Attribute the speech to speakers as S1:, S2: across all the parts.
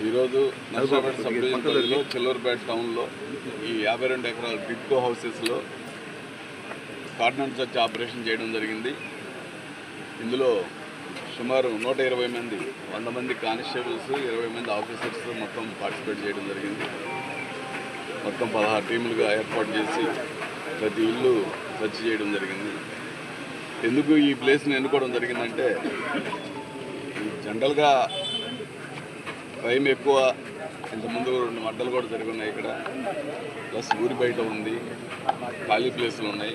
S1: ఈరోజు Narsapeta sub division పరిధిలో చిల్లూరుపేట టౌన్లో ఈ యాభై రెండు ఎకరాల టిట్కో హౌసెస్లో కార్డినెంట్ సర్చ్ ఆపరేషన్ చేయడం జరిగింది. ఇందులో సుమారు నూట ఇరవై మంది వంద మంది కానిస్టేబుల్స్ ఇరవై మంది ఆఫీసర్స్ మొత్తం పార్టిసిపేట్ చేయడం జరిగింది. మొత్తం పదహారు టీములుగా ఏర్పాటు చేసి ప్రతి ఇల్లు సెర్చ్ చేయడం జరిగింది. ఎందుకు ఈ ప్లేస్ని ఎన్నుకోవడం జరిగిందంటే జనరల్గా క్రైమ్ ఎక్కువ. ఇంతకుముందు రెండు మడ్డలు కూడా జరిగి ఉన్నాయి ఇక్కడ. ప్లస్ ఊరి బయట ఉంది. ఖాళీ ప్లేసులు ఉన్నాయి.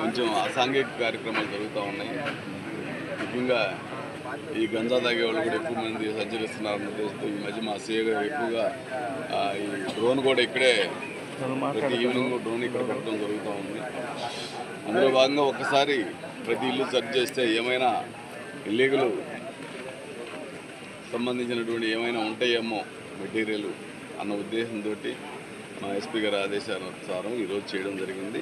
S1: కొంచెం అసాంఘిక కార్యక్రమాలు జరుగుతూ ఉన్నాయి. ముఖ్యంగా ఈ గంజా తాగే వాళ్ళు కూడా ఎక్కువ మంది సంచరిస్తున్నారన్న ఉద్దేశంతో ఈ మధ్య మా సీఏ ఎక్కువగా ఈ డ్రోన్ కూడా ఇక్కడే ప్రతి ఈవినింగ్ డ్రోన్ ఇక్కడ పెట్టడం జరుగుతూ ఉంది. అందులో భాగంగా ఒకసారి ప్రతి ఇల్లు సెర్చ్ చేస్తే ఏమైనా ఇల్లీగల్ సంబంధించినటువంటి ఏమైనా ఉంటాయేమో మెటీరియల్ అన్న ఉద్దేశంతో మా ఎస్పీ గారి ఆదేశానుసారం ఈరోజు చేయడం జరిగింది.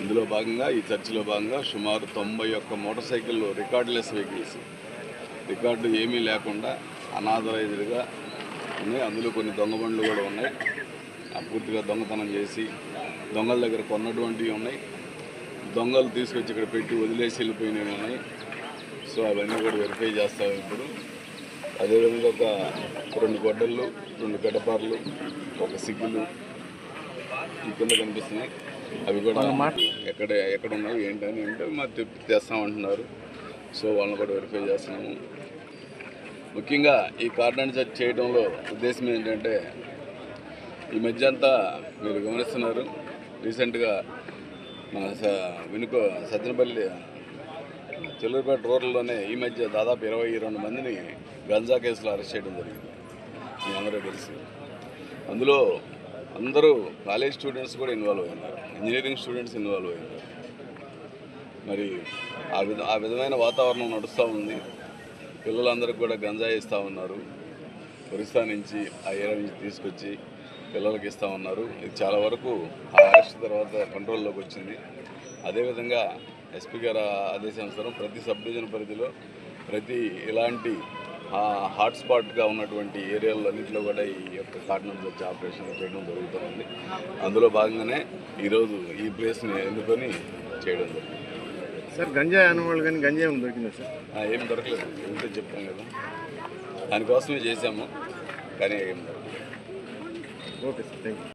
S1: ఇందులో భాగంగా ఈ చర్చిలో భాగంగా సుమారు తొంభై ఒక్క మోటార్ సైకిళ్ళు రికార్డులెస్ వెహికల్స్. రికార్డు ఏమీ లేకుండా అనాథరైజ్డ్గా ఉన్నాయి. అందులో కొన్ని దొంగ బండ్లు కూడా ఉన్నాయి. ఆ పూర్తిగా దొంగతనం చేసి దొంగల దగ్గర కొన్నటువంటివి ఉన్నాయి. దొంగలు తీసుకొచ్చి ఇక్కడ పెట్టి వదిలేసి వెళ్ళిపోయినవి ఉన్నాయి. సో అవన్నీ కూడా వెరిఫై చేస్తాం ఇప్పుడు. అదేవిధంగా ఒక రెండు గొడ్డళ్ళు రెండు గడపార్లు ఒక సిగ్గులు ఈ కింద కనిపిస్తున్నాయి. అవి కూడా ఎక్కడ ఎక్కడ ఉన్నాయి ఏంటని అంటే మరి తెప్పి తెస్తామంటున్నారు. సో వాళ్ళని కూడా వెరిఫై చేస్తున్నాము. ముఖ్యంగా ఈ కార్డన్ సెర్చ్ చేయడంలో ఉద్దేశం ఏంటంటే ఈ మధ్య అంతా మీరు గమనిస్తున్నారు రీసెంట్గా మన స వెనుక సజ్జనపల్లి చిల్లూరుపేట రోడ్లలోనే ఈ మధ్య దాదాపు ఇరవై రెండు మందిని గంజా కేసులో అరెస్ట్ చేయడం జరిగింది. మీ అందరూ తెలిసి. అందులో అందరూ కాలేజ్ స్టూడెంట్స్ కూడా ఇన్వాల్వ్ అయినారు. ఇంజనీరింగ్ స్టూడెంట్స్ ఇన్వాల్వ్ అయినారు. మరి ఆ విధ ఆ విధమైన వాతావరణం నడుస్తూ ఉంది. పిల్లలందరికీ కూడా గంజా ఇస్తూ ఉన్నారు. ఒరిస్సా నుంచి ఆ ఏరియా నుంచి తీసుకొచ్చి పిల్లలకి ఇస్తూ ఉన్నారు. ఇది చాలా వరకు ఆ అరెస్ట్ తర్వాత కంట్రోల్లోకి వచ్చింది. అదేవిధంగా ఎస్పీ గారు ఆదేశానుసారం ప్రతి సబ్ డివిజన్ పరిధిలో ప్రతి ఇలాంటి హాట్స్పాట్గా ఉన్నటువంటి ఏరియాల్లో అన్నింటిలో కూడా ఈ యొక్క కార్డినల్ వచ్చి ఆపరేషన్ చేయడం జరుగుతుంది. అందులో భాగంగానే ఈరోజు ఈ ప్లేస్ని ఎన్నుకొని చేయడం జరిగింది.
S2: సార్ గంజాయి అనుభవాలు కానీ గంజాయి ఏమైనా దొరికిందా సార్?
S1: ఏం దొరకలేదు. ఏమిటో చెప్పాం కదా. దానికోసమే చేశాము కానీ ఏం దొరకలేదు.
S2: Okay sir thank you